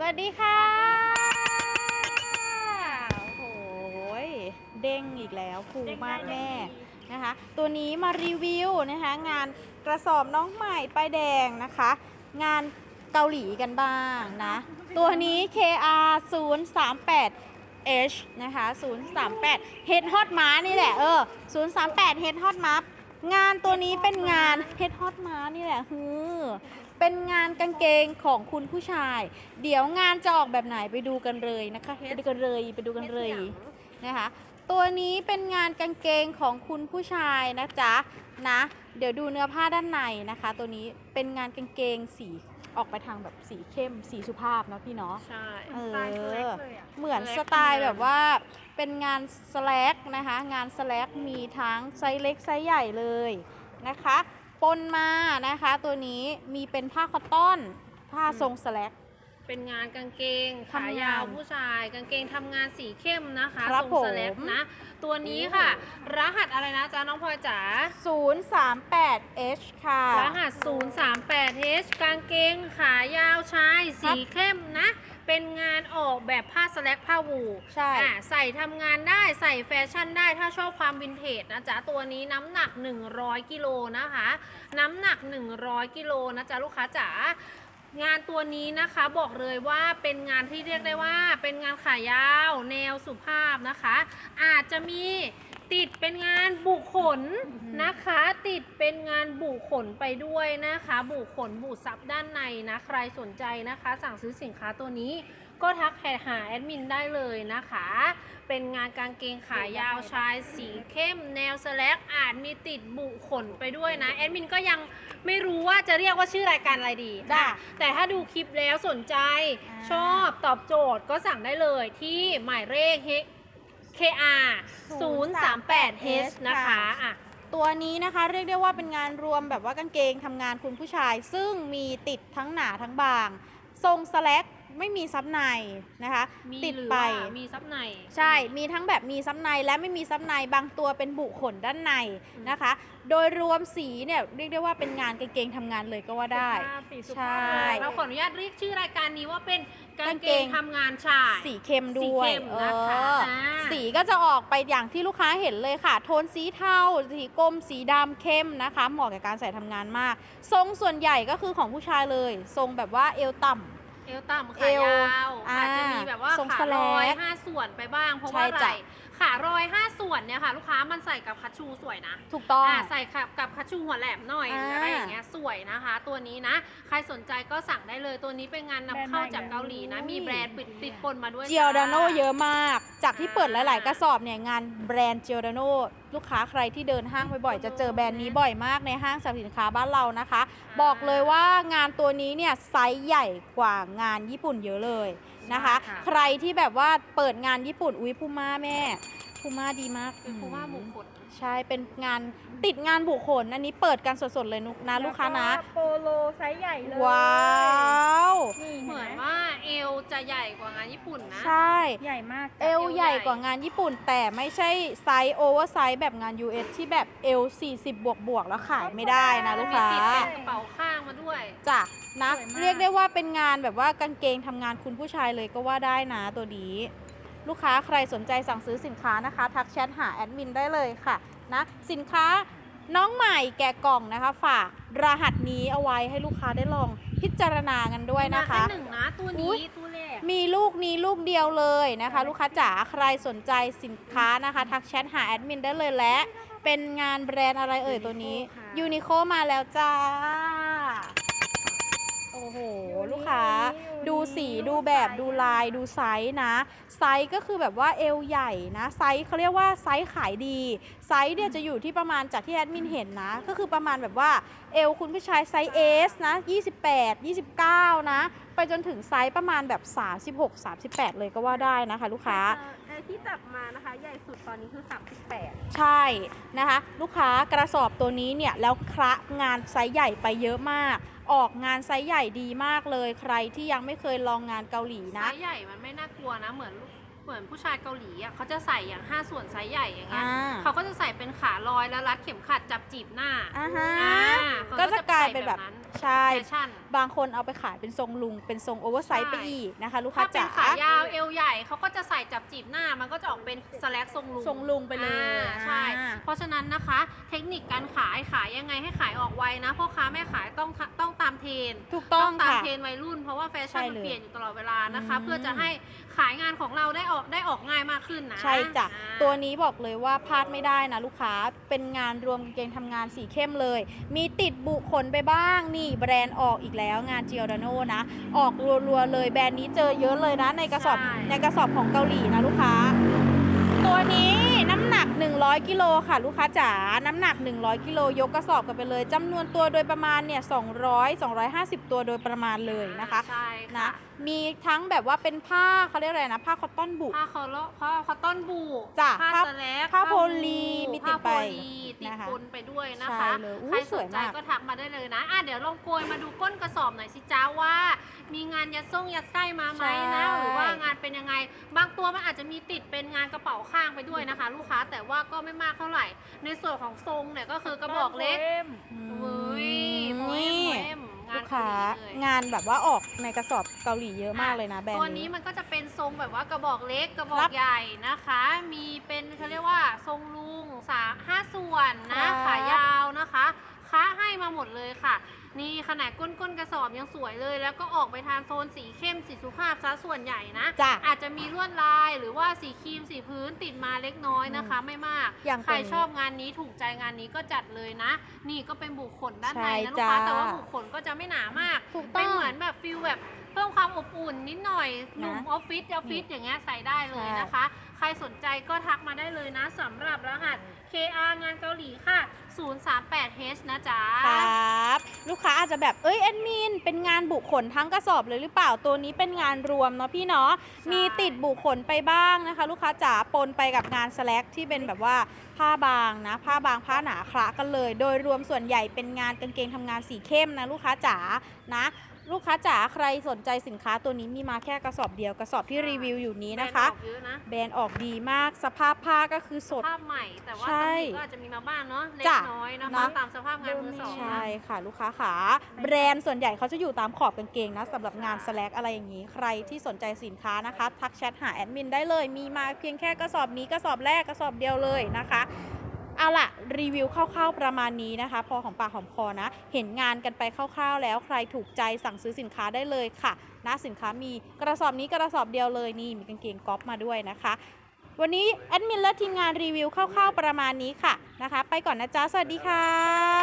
สวัสดีค่ะ โอ้โหยเด้งอีกแล้วฟูมากแม่ นะคะ ตัวนี้มารีวิวนะคะ งานกระสอบน้องใหม่ป้ายแดงนะคะ งานเกาหลีกันบ้างนะ ตัวนี้ KR 038 H นะคะ 038 Head Hot ม้านี่แหละ เออ 038 Head Hot ม้างานตัวนี้เป็นงาน Head Hot ม้านี่แหละฮือ เป็นงานกางเกงของคุณผู้ชาย เดี๋ยวงานจะออกแบบไหนไปดูกันเลยนะคะไปดูกันเลยไปดูกันเลยนะคะ ตัวนี้เป็นงานกางเกงของคุณผู้ชายนะจ๊ะนะ เดี๋ยวดูเนื้อผ้าด้านในนะคะ ตัวนี้เป็นงานกางเกงสีออกไปทางแบบสีเข้มสีสุภาพเนาะพี่เนาะใช่เออสไตล์สแลกเลยอะเหมือนสแลกสไตล์ทำงานแบบว่าเป็นงานสแลกนะคะ งานสแลกมีทั้งไซส์เล็กไซส์ใหญ่เลยนะคะ ปนมานะคะ ตัวนี้มีเป็นผ้าคอตตอน ผ้าทรงสแลก เป็นงานกางเกงทำงานขายาวผู้ชาย กางเกงทำงานสีเข้มนะคะครับทรงผมสแลกนะ ตัวนี้ค่ะ รหัสอะไรนะจ๊ะน้องพลอยจ๋า 038H ค่ะ รหัส 038H กางเกงขายาวชาย สีเข้มนะ เป็นงานออกแบบผ้าสแลกผ้าวูลใช่ อะใส่ทำงานได้ใส่แฟชั่นได้ถ้าชอบความวินเทจนะจ๊ะ ตัวนี้น้ำหนัก 100กิโลนะคะ น้ำหนัก 100กิโลนะจ๊ะลูกค้าจ๋างานตัวนี้นะคะบอกเลยว่าเป็นงานที่เรียกได้ว่า เป็นงานขายาว แนวสุภาพนะคะ อาจจะมี ติดเป็นงานบุขนนะคะ ติดเป็นงานบุขนไปด้วยนะคะ บุขนบุซับด้านในนะ ใครสนใจนะคะ สั่งซื้อสินค้าตัวนี้ก็ทักแหาแอดมินได้เลยนะคะ เป็นงานกางเกงขายาวชายสีเข้มแนวสแลกอาจมีติดบุขนไปด้วยนะ แอดมินก็ยังไม่รู้ว่าจะเรียกว่าชื่อรายการอะไรดีจ้ะอะแต่ถ้าดูคลิปแล้วสนใจอ่าชอบตอบโจทย์ก็สั่งได้เลยที่หมายเลข KR 038H นะคะอะตัวนี้นะคะเรียกได้ว่าเป็นงานรวมแบบว่ากางเกงทำงานคุณผู้ชาย ซึ่งมีติดทั้งหนาทั้งบาง ทรงสแลก ไม่มีซับในนะคะ มีติดหรือไป ว่ามีซับใน ใช่ มีทั้งแบบมีซับในและไม่มีซับในบางตัวเป็นบุขนด้านในนะคะ โดยรวมสีเนี่ยเรียกได้ว่าเป็นงานกางเกงทำงานเลยก็ว่าได้ สุภาพสีสุใช่ภาพเราขออนุญาตเรียกชื่อรายการนี้ว่าเป็นกางเกงทำงานชาย สีเข้มด้วยสีเข้มนะคะเอออ่าสีก็จะออกไปอย่างที่ลูกค้าเห็นเลยค่ะ โทนสีเทา สีกรมสีดำเข้มนะคะ เหมาะกับการใส่ทำงานมาก ทรงส่วนใหญ่ก็คือของผู้ชายเลย ทรงแบบว่าเอวต่ำ เอวต่ำเอขาวยาวอ่าอาจจะมีแบบว่าทรงขาสแลกรอยห้าส่วนไปบ้าง เพราะว่าใช่อะไรจ้ะขารอยห้าส่วนเนี่ยค่ะ ลูกค้ามันใส่กับคัชชูสวยนะถูกต้อง อ่าใส่กับกับคัชชูหัวแหลมหน่อยอ่า อะไรอย่างเงี้ยสวยนะคะ ตัวนี้นะ ใครสนใจก็สั่งได้เลยตัวนี้เป็นงานนำเข้าจากเกาหลีนะ มีแบรนด์ปิดติดปนมาด้วยเจียวดาโนจ้เยอะมาก จากที่เปิดหลายๆอ่ากระสอบเนี่ยงานแบรนด์เจียวดาโนลูกค้าใครที่เดินห้างบ่อยๆจะเจอแบรนด์นี้บ่อยมากในห้างสรรพสินค้าบ้านเรานะคะ บอกเลยว่างานตัวนี้เนี่ยไซส์ใหญ่กว่างานญี่ปุ่นเยอะเลยนะคะ ใช่ค่ะ ใครที่แบบว่าเปิดงานญี่ปุ่นอุ้ยพูม่าแม่พูม่าดีมากเป็นเพราะว่าบุคคลใช่ เป็นงานติดงานบุคคล อันนี้เปิดกันสดๆเลยนุกนะลูกค้านะแล้วก็โปโลไซส์ใหญ่เลยว้าว นี่ เหมือน ไว่าเอว จะใหญ่กว่างานญี่ปุ่นนะ ใช่ ใหญ่มากเอวใหญ่กว่างานญี่ปุ่น แต่ไม่ใช่ไซส์โอเวอร์ไซส์แบบงาน US ที่แบบเอว40 บวกบวกๆแล้วขายไม่ได้นะลูกมีค้าติดเป็นกระเป๋าข้างมาด้วยจ้ะนะเรียกได้ว่าเป็นงานแบบว่ากางเกงทำงานคุณผู้ชายเลยก็ว่าได้นะตัวนี้ ลูกค้าใครสนใจสั่งซื้อสินค้านะคะ ทักแชทหาแอดมินได้เลยค่ะนะสินค้าน้องใหม่แกะกล่องนะคะ ฝากรหัสนี้เอาไว้ให้ลูกค้าได้ลองพิจารณากันด้วยนะคะมาแหนึ่งนะตัวอุ๊นี้ย ตัว แรกมีลูกนี้ลูกเดียวเลยนะคะ ลูกค้าจ๋าใครสนใจสินค้านะคะ ทักแชทหาแอดมินได้เลยและ เป็นงานแบรนด์อะไรเอ่ยตัวนี้ค่ะยูนิโคมาแล้วจ้า โอ้โห ลูกค้า ดู สีดูแบบดูลายดูไซส์นะ ไซส์ก็คือแบบว่าเอวใหญ่นะ ไซส์เขาเรียกว่าไซส์ขายดี ไซส์เนี่ยจะอยู่ที่ประมาณจากที่แอดมินเห็นนะ ก็คือประมาณแบบว่าเอวคุณผู้ชายไซส์ S นะ 28 29 นะ ไปจนถึงไซส์ประมาณแบบ 36 38 เลยก็ว่าได้นะคะ ลูกค้า ที่จับมานะคะใหญ่สุดตอนนี้คือ 38 ใช่นะคะ ลูกค้ากระสอบตัวนี้เนี่ย แล้วคละงานไซส์ใหญ่ไปเยอะมาก ออกงานไซส์ใหญ่ดีมากเลยใครที่ยังไม่เคยลองงานเกาหลีไซนะส์ใหญ่มันไม่น่ากลัวนะ เหมือนลูก เหมือนผู้ชายเกาหลีอะเขาจะใส่อย่าง 5 ส่วนไซส์ใหญ่อย่างเงี้ยอ่าเขาก็จะใส่เป็นขาลอยแล้วรัดเข็มขัดจับจีบหน้าอ่าฮะ อ่าเขาก็ก็จะจะกลายใส่เป็นแบบแบบนั้นใช่แฟชั่นบางคนเอาไปขายเป็นทรงลุง เป็นทรงโอเวอร์ไซส์ใช่ไปอีกนะคะ ลูกค้าถ้าเป็นจ๋าขายาวเอวใหญ่เขาก็จะใส่จับจีบหน้า มันก็จะออกเป็นสแลกทรงลุง ทรงลุงไปเลยอ่าใช่ อ่า เพราะฉะนั้นนะคะ เทคนิคการขายขายยังไงให้ขายออกไวนะพ่อค้าแม่ขายต้องต้องตามเทรนด์ถูกต้องตามค่ะ เทรนด์วัยรุ่น เพราะว่าแฟชั่นใช่มันเลยเปลี่ยนอยู่ตลอดเวลานะคะ อืม เพื่อจะให้ขายงานของเราได้ออกได้ออกง่ายมากขึ้นนะใช่จ้ะอ่า ตัวนี้บอกเลยว่าพลาดไม่ได้นะลูกค้าเป็นงานรวมกางเกงทำงานสีเข้มเลย มีติดบุขนไปบ้างนี่แบรนด์ออกอีกแล้วงาน g จ o ด a โนนะ ออกรัวๆเลยแบรนด์นี้เจอเยอะเลยนะในกระสอบใช่ ในกระสอบของเกาหลีนะลูกค้า ตัวนี้น้ำหนัก 100 กิโลค่ะ ลูกค้าจ๋าน้ำหนัก 100 กิโลยกกระสอบกันไปเลยจำนวนตัวโดยประมาณเนี่ย200 250 ตัวโดยประมาณเลยนะคะใช่นะค่ะมีทั้งแบบว่าเป็นผ้าเขาเรียกอะไรนะผ้าคอตตอนบุผ้าคอลผ้าคอตตอนบูจ้ะผ้าผ้าสแลกผ้าโพบูลีมีติดผ้าไปโพลีติดนะคะปนไปด้วยนะใช่คะเลยอุ๊ยใครสสวยนใจมากก็ทักมาได้เลยนะอะเดี๋ยวลองโกยมาดูก้นกระสอบหน่อยสิจ้าว่า มีงานยัดส่งยัดไส้มาไหมนะใช่หรือว่างานเป็นยังไง บางตัวมันอาจจะมีติดเป็นงานกระเป๋าข้างไปด้วยนะคะ ลูกค้าแต่ว่าก็ไม่มากเท่าไหร่ ในส่วนของทรงเนี่ยก็คือกระบอกเล็กอืมเว้ยโมเอมนี่โมเอมงาลูนกเกาค้าหลีเลย งานแบบว่าออกในกระสอบเกาหลีเยอะมากเลยนะแบรนตัวด์นี้นี้ มันก็จะเป็นทรงแบบว่ากระบอกเล็กกระบอครักบใหญ่นะคะ มีเป็นเขาเรียกว่าทรงลุงสามห้าส่วนนะครับ ขายาวนะคะค้าให้มาหมดเลยค่ะ นี่ขนาดก้นก้นกระสอบยังสวยเลย แล้วก็ออกไปทางโซนสีเข้มสีสุภาพซะส่วนใหญ่นะ จ้ะอาจจะมีลวดลายหรือว่าสีครีมสีพื้นติดมาเล็กน้อยนะคะ ไม่มาก อย่างใครตัวนี้ชอบงานนี้ถูกใจงานนี้ก็จัดเลยนะ นี่ก็เป็นบุคคลด้านในใช่นะลูกค้าจ้า แต่ว่าบุคคลก็จะไม่หนามาก ถูกต้เป็อนง เหมือนแบบฟิลแบบเพิ่มความอบอุ่นนิดหน่อยหนุ่มนะออฟฟิศออฟฟิศอย่างเงี้ยใส่ได้เลยใช่นะคะ ใครสนใจก็ทักมาได้เลยนะสำหรับรหัส KR งานเกาหลีค่ะ 038H นะจ๊ะ ครับ ลูกค้าอาจจะแบบเอ้ยแอดมินเป็นงานบุคคลทั้งกระสอบเลยหรือเปล่าตัวนี้เป็นงานรวมเนาะพี่เนาะมีติดบุคคลไปบ้างนะคะ ลูกค้าจ๋าปนไปกับงานสแลกที่เป็นแบบว่าผ้าบางนะ ผ้าบางผ้าหนาคละกันเลย โดยรวมส่วนใหญ่เป็นงานกางเกงทำงานสีเข้มนะลูกค้าจ๋านะ ลูกค้าจ๋าใครสนใจสินค้าตัวนี้มีมาแค่กระสอบเดียวกระสอบที่รีวิวอยู่นี้นะคะ แบรนด์ออกเยอะนะแบรนด์ออกดีมากสภาพผ้าก็คือสด ภาพใหม่แต่ว่าใช่ตำหนิก็อาจจะมีมาบ้างเนาะเล็กจ้ะน้อยนะคะนะตามสภาพงานมือสองใช่นะค่ะลูกค้าขาแบรนด์ส่วนใหญ่เขาจะอยู่ตามขอบกางเกงนะสำหรับงานสแลกอะไรอย่างนี้ ใครที่สนใจสินค้านะคะ ทักแชทหาแอดมินได้เลย มีมาเพียงแค่กระสอบนี้กระสอบแรกกระสอบเดียวเลยนะคะ เอาล่ะ รีวิวคร่าวๆประมาณนี้นะคะ พอของปากหอมคอนะ เห็นงานกันไปคร่าวๆ แล้วใครถูกใจสั่งซื้อสินค้าได้เลยค่ะนะสินค้ามีกระสอบนี้กระสอบเดียวเลยนี่มีกางเกงก๊อปมาด้วยนะคะ วันนี้แอดมินและทีมงานรีวิวคร่าวๆประมาณนี้ค่ะนะคะ ไปก่อนนะจ๊ะสวัสดีค่ะ